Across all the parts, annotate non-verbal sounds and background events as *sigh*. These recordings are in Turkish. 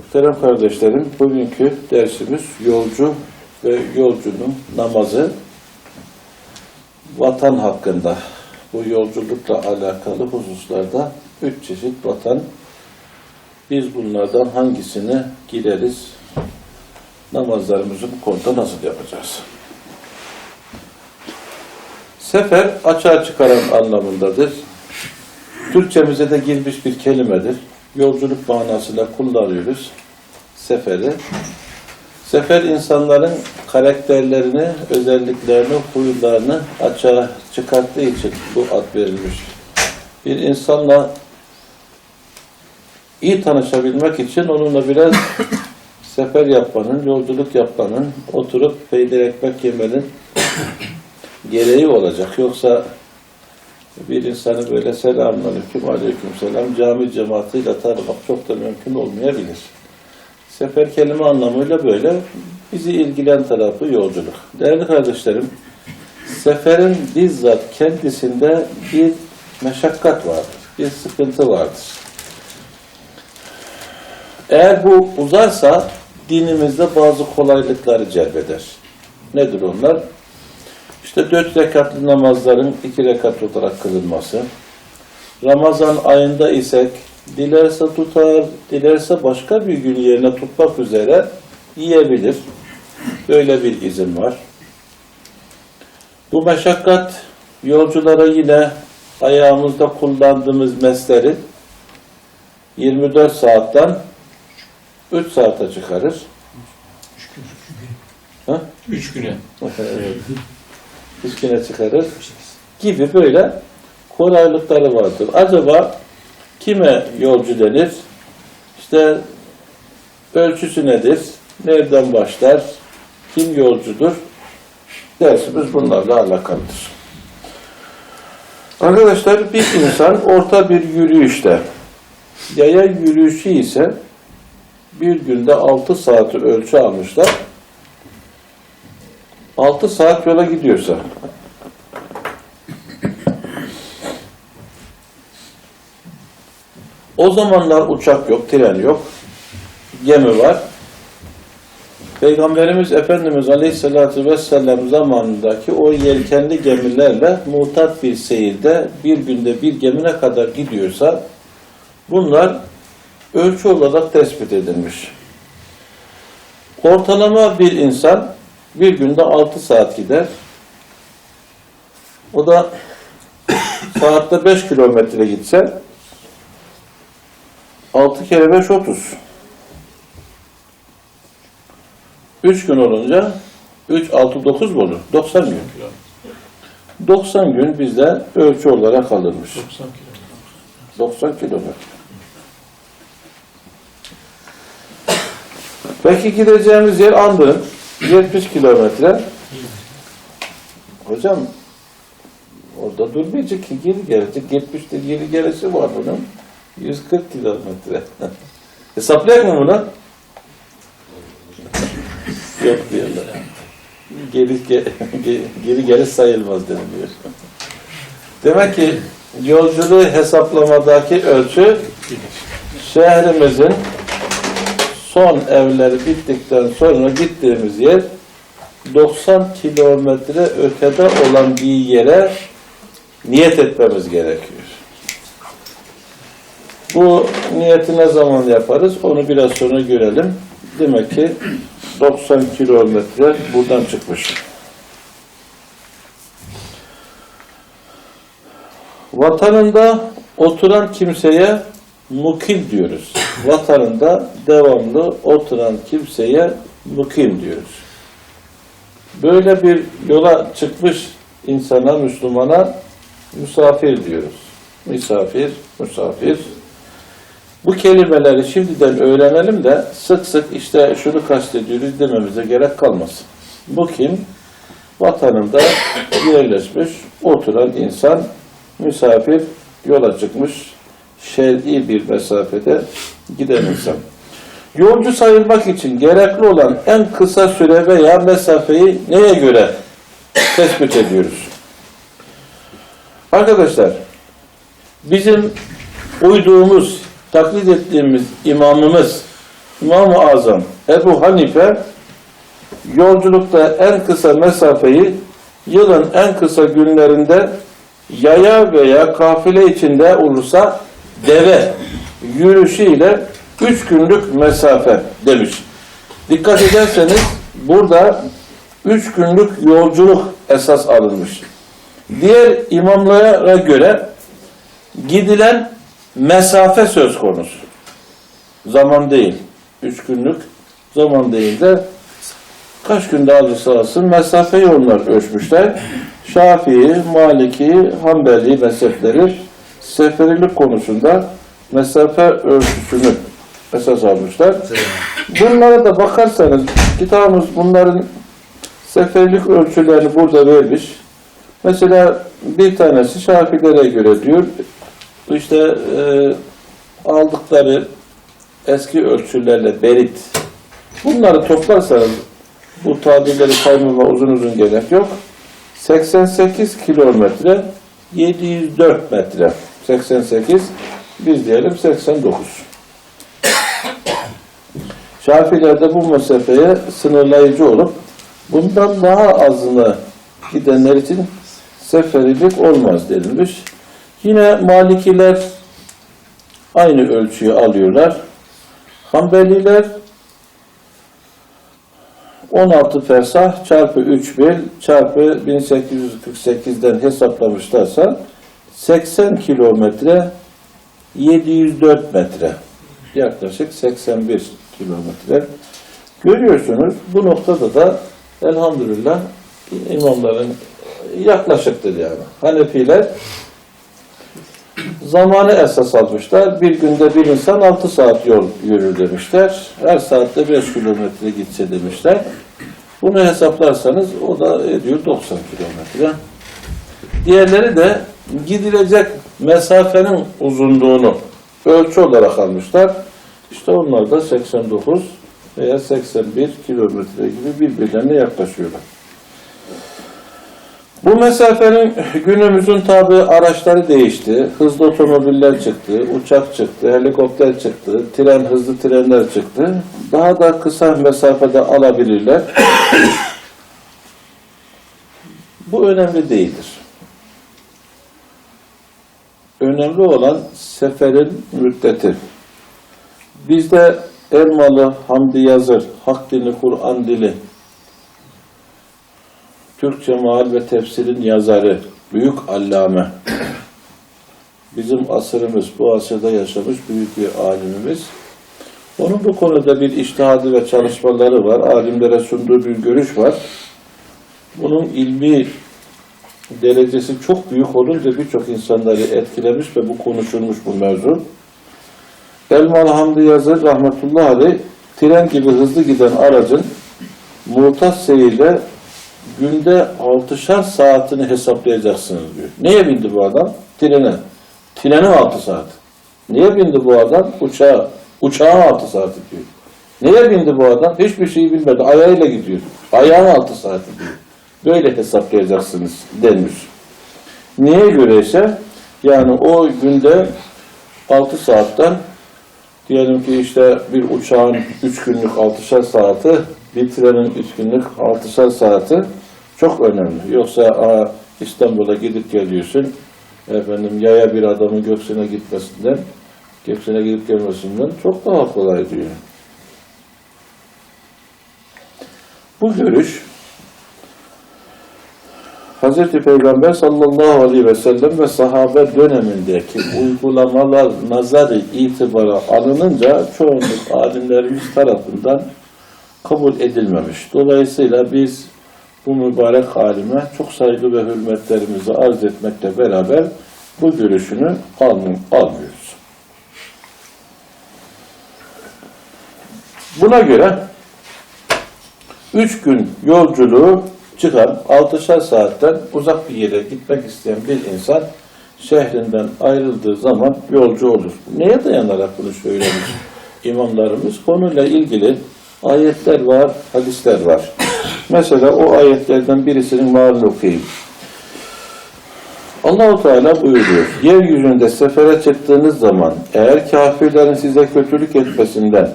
Muhterem kardeşlerim, bugünkü dersimiz yolcu ve yolcunun namazı vatan hakkında. Bu yolculukla alakalı hususlarda üç çeşit vatan. Biz bunlardan hangisine gireriz? Namazlarımızı bu konuda nasıl yapacağız? Sefer açığa çıkaran anlamındadır. Türkçemize de girmiş bir kelimedir. Yolculuk manasıyla kullanıyoruz seferi. Sefer insanların karakterlerini, özelliklerini, huylarını açığa çıkarttığı için bu ad verilmiş. Bir insanla iyi tanışabilmek için onunla biraz *coughs* sefer yapmanın, yolculuk yapmanın, oturup peynir ekmek yemenin gereği olacak. Yoksa bir insanı böyle selamünaleyküm, aleyküm selam cami cemaatiyle tanımak çok da mümkün olmayabilir. Sefer kelime anlamıyla böyle bizi ilgilen tarafı yolculuk. Değerli kardeşlerim, seferin bizzat kendisinde bir meşakkat vardır, bir sıkıntı vardır. Eğer bu uzarsa dinimizde bazı kolaylıkları celbeder. Nedir onlar? İşte dört rekatlı namazların iki rekat olarak kılınması. Ramazan ayında isek dilerse tutar, dilerse başka bir gün yerine tutmak üzere yiyebilir. Böyle bir izin var. Bu meşakkat yolculara yine ayağımızda kullandığımız mesleri 24 saatten 3 saate çıkarır. Ha? Üç güne. Evet. Üç güne çıkarır gibi böyle kolaylıkları vardır. Acaba kime yolcu denir? İşte ölçüsü nedir? Nereden başlar? Kim yolcudur? Dersimiz bunlarla alakalıdır. Arkadaşlar bir insan orta bir yürüyüşte yaya yürüyüşü ise bir günde 6 saati ölçü almışlar. 6 saat yola gidiyorsa o zamanlar uçak yok, tren yok, gemi var. Peygamberimiz Efendimiz Aleyhisselatü Vesselam zamanındaki o yelkenli gemilerle mutat bir seyirde bir günde bir gemine kadar gidiyorsa bunlar ölçü olarak tespit edilmiş. Ortalama bir insan bir günde 6 saat gider. O da saatte 5 kilometre gitse 6 kere 5 30. 3 gün olunca 3 6 9 mu olur? 90 gün. 90 gün bizde ölçü olarak alınmış. 90 kilo. 90 kilometre. Peki gideceğimiz yer Andın. 70 kilometre. Hocam orada durmayacak ki geri gelecek. 70'te geri gelesi var bunun. 140 kilometre. *laughs* Hesaplayalım mı bunu? *laughs* Yok diyorlar. Geri, ge- ge- geri geri sayılmaz deniliyor. Demek ki yolculuğu hesaplamadaki ölçü şehrimizin son evleri bittikten sonra gittiğimiz yer 90 kilometre ötede olan bir yere niyet etmemiz gerekiyor. Bu niyeti ne zaman yaparız onu biraz sonra görelim. Demek ki 90 kilometre buradan çıkmış. Vatanında oturan kimseye mukim diyoruz. Vatanında devamlı oturan kimseye mukim diyoruz. Böyle bir yola çıkmış insana, Müslümana misafir diyoruz. Misafir, misafir. Bu kelimeleri şimdiden öğrenelim de sık sık işte şunu kastediyoruz dememize gerek kalmasın. Bu kim? Vatanında yerleşmiş, oturan insan, misafir, yola çıkmış, şer'i bir mesafede giden insan. Yolcu sayılmak için gerekli olan en kısa süre veya mesafeyi neye göre tespit ediyoruz? Arkadaşlar, bizim uyduğumuz, taklit ettiğimiz imamımız İmam-ı Azam Ebu Hanife yolculukta en kısa mesafeyi yılın en kısa günlerinde yaya veya kafile içinde olursa deve yürüyüşüyle üç günlük mesafe demiş. Dikkat ederseniz burada üç günlük yolculuk esas alınmış. Diğer imamlara göre gidilen mesafe söz konusu. Zaman değil. Üç günlük zaman değil de kaç günde alırsa alsın mesafeyi onlar ölçmüşler. Şafii, Maliki, Hanbeli mezhepleri seferilik konusunda mesafe ölçüsünü esas almışlar. Bunlara da bakarsanız kitabımız bunların seferilik ölçülerini burada vermiş. Mesela bir tanesi Şafilere göre diyor işte e, aldıkları eski ölçülerle berit bunları toplarsanız bu tabirleri saymama uzun uzun gerek yok. 88 kilometre 704 metre 88 biz diyelim 89 *coughs* Şafilerde bu mesafeye sınırlayıcı olup bundan daha azını gidenler için seferilik olmaz denilmiş. Yine Malikiler aynı ölçüyü alıyorlar. Hanbeliler 16 fersah çarpı 3 mil çarpı 1848'den hesaplamışlarsa 80 kilometre 704 metre yaklaşık 81 kilometre görüyorsunuz bu noktada da elhamdülillah imamların yaklaşıktır yani. Hanefiler zamanı esas almışlar. Bir günde bir insan 6 saat yol yürür demişler. Her saatte 5 kilometre gitse demişler. Bunu hesaplarsanız o da ediyor 90 kilometre. Diğerleri de gidilecek mesafenin uzunluğunu ölçü olarak almışlar. İşte onlar da 89 veya 81 kilometre gibi birbirlerine yaklaşıyorlar. Bu mesafenin günümüzün tabi araçları değişti. Hızlı otomobiller çıktı, uçak çıktı, helikopter çıktı, tren, hızlı trenler çıktı. Daha da kısa mesafede alabilirler. *coughs* Bu önemli değildir. Önemli olan seferin müddeti. Bizde Elmalı Hamdi Yazır, Hak Dili, Kur'an Dili, Türkçe Maal ve Tefsir'in yazarı, büyük allame, bizim asırımız, bu asırda yaşamış büyük bir alimimiz. Onun bu konuda bir iştihadı ve çalışmaları var. Alimlere sunduğu bir görüş var. Bunun ilmi derecesi çok büyük olunca birçok insanları etkilemiş ve bu konuşulmuş bu mevzu. Elmalı Hamdi Yazır rahmetullahi aleyh tren gibi hızlı giden aracın muhtaç seyiyle günde altışar saatini hesaplayacaksınız diyor. Neye bindi bu adam? Trene. Trenin altı saat. Neye bindi bu adam? Uçağa. Uçağın altı saati diyor. Neye bindi bu adam? Hiçbir şeyi bilmedi. Ayağıyla gidiyor. Ayağın altı saati diyor. Böyle hesaplayacaksınız denmiş. Niye göre ise yani o günde 6 saatten diyelim ki işte bir uçağın 3 günlük 6'şar saati bir trenin 3 günlük 6'şar saati çok önemli. Yoksa aa, İstanbul'a gidip geliyorsun efendim yaya bir adamın göksüne gitmesinden göksüne gidip gelmesinden çok daha kolay diyor. Bu görüş Hz. Peygamber sallallahu aleyhi ve sellem ve sahabe dönemindeki uygulamalar nazarı itibara alınınca çoğunluk alimlerimiz tarafından kabul edilmemiş. Dolayısıyla biz bu mübarek alime çok saygı ve hürmetlerimizi arz etmekle beraber bu görüşünü almıyor- almıyoruz. Buna göre üç gün yolculuğu çıkan 6'şar saatten uzak bir yere gitmek isteyen bir insan şehrinden ayrıldığı zaman yolcu olur. Neye dayanarak bunu söylemiş *laughs* imamlarımız? Konuyla ilgili ayetler var, hadisler var. Mesela o ayetlerden birisinin mealini okuyayım. Allahu Teala buyuruyor. Yeryüzünde sefere çıktığınız zaman eğer kafirlerin size kötülük etmesinden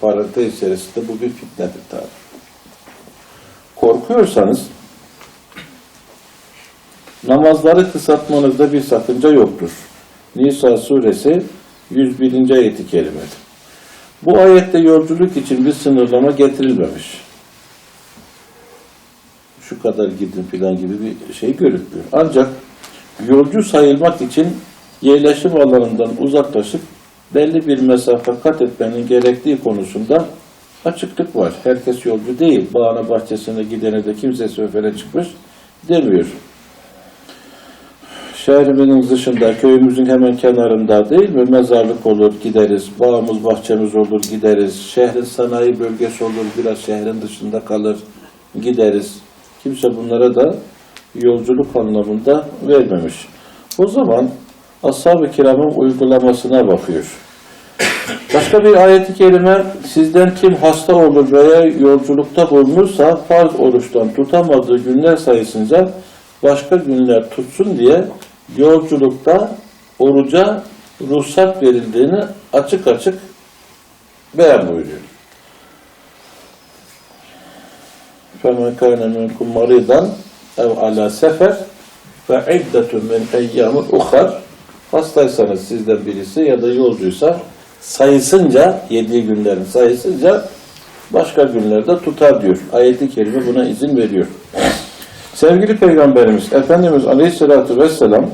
parantez içerisinde bu bir fitnedir tabi. Korkuyorsanız namazları kısaltmanızda bir sakınca yoktur. Nisa suresi 101. ayeti kerimedir. Bu ayette yolculuk için bir sınırlama getirilmemiş. Şu kadar gidin filan gibi bir şey görünmüyor. Ancak yolcu sayılmak için yerleşim alanından uzaklaşıp belli bir mesafe kat etmenin gerektiği konusunda açıklık var. Herkes yolcu değil. Bağına bahçesine gidene de kimse sefere çıkmış demiyor. Şehrimizin dışında, köyümüzün hemen kenarında değil mi? Mezarlık olur, gideriz. Bağımız, bahçemiz olur, gideriz. Şehrin sanayi bölgesi olur, biraz şehrin dışında kalır, gideriz. Kimse bunlara da yolculuk anlamında vermemiş. O zaman Ashab-ı kiramın uygulamasına bakıyor. Başka bir ayet-i kerime sizden kim hasta olur veya yolculukta bulunursa farz oruçtan tutamadığı günler sayısınca başka günler tutsun diye yolculukta oruca ruhsat verildiğini açık açık beyan buyuruyor. فَمَنْ كَانَ مِنْكُمْ مَرِيضًا اَوْ عَلَى سَفَرٍ فَعِدَّةٌ مِنْ اَيَّامٍ اُخَرٍ Hastaysanız sizden birisi ya da yolcuysa sayısınca, yediği günlerin sayısınca başka günlerde tutar diyor. Ayet-i Kerime buna izin veriyor. Sevgili Peygamberimiz Efendimiz Aleyhisselatü Vesselam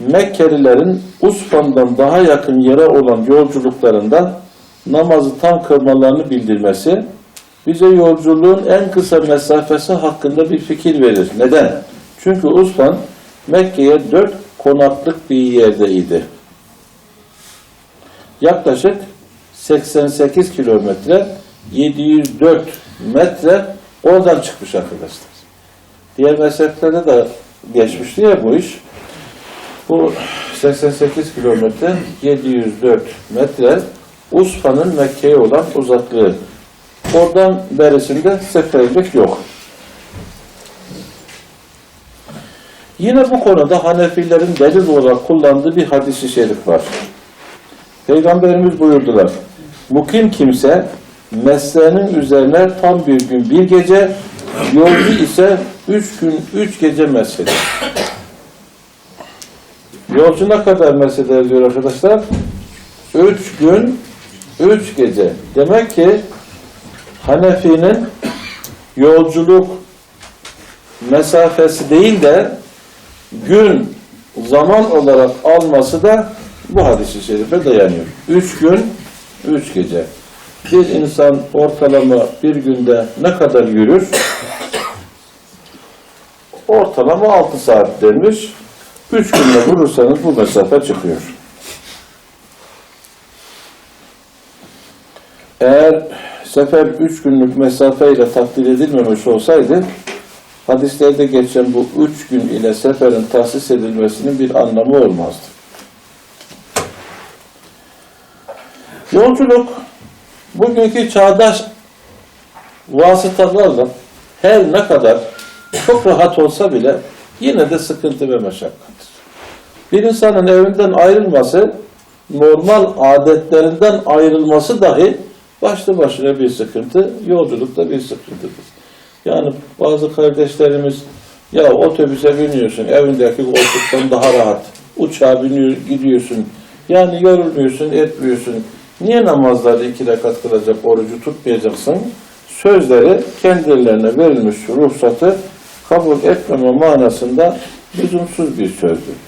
Mekkelilerin Usfan'dan daha yakın yere olan yolculuklarında namazı tam kılmalarını bildirmesi bize yolculuğun en kısa mesafesi hakkında bir fikir verir. Neden? Çünkü Usfan Mekke'ye dört konaklık bir yerdeydi. Yaklaşık 88 kilometre 704 metre oradan çıkmış arkadaşlar. Diğer mezheplerde de geçmişti ya bu iş. Bu 88 kilometre 704 metre Usfa'nın Mekke'ye olan uzaklığı. Oradan berisinde seferlik yok. Yine bu konuda Hanefilerin delil olarak kullandığı bir hadisi şerif var. Peygamberimiz buyurdular. Mukim kimse mesleğinin üzerine tam bir gün bir gece, yolcu ise üç gün üç gece mesheder. Yolcu ne kadar mesheder diyor arkadaşlar? Üç gün, üç gece. Demek ki Hanefi'nin yolculuk mesafesi değil de gün zaman olarak alması da bu hadis-i şerife dayanıyor. Üç gün, üç gece. Bir insan ortalama bir günde ne kadar yürür? Ortalama altı saat denmiş. Üç günde vurursanız bu mesafe çıkıyor. Eğer sefer üç günlük mesafeyle takdir edilmemiş olsaydı hadislerde geçen bu üç gün ile seferin tahsis edilmesinin bir anlamı olmazdı. Yolculuk bugünkü çağdaş vasıtalarla her ne kadar çok rahat olsa bile yine de sıkıntı ve meşakkattir. Bir insanın evinden ayrılması, normal adetlerinden ayrılması dahi başlı başına bir sıkıntı, yolculukta bir sıkıntıdır. Yani bazı kardeşlerimiz ya otobüse biniyorsun, evindeki koltuktan daha rahat, uçağa biniyor, gidiyorsun, yani yorulmuyorsun, etmiyorsun. Niye namazları iki rekat kılacak, orucu tutmayacaksın? Sözleri kendilerine verilmiş ruhsatı kabul etmeme manasında lüzumsuz bir sözdür.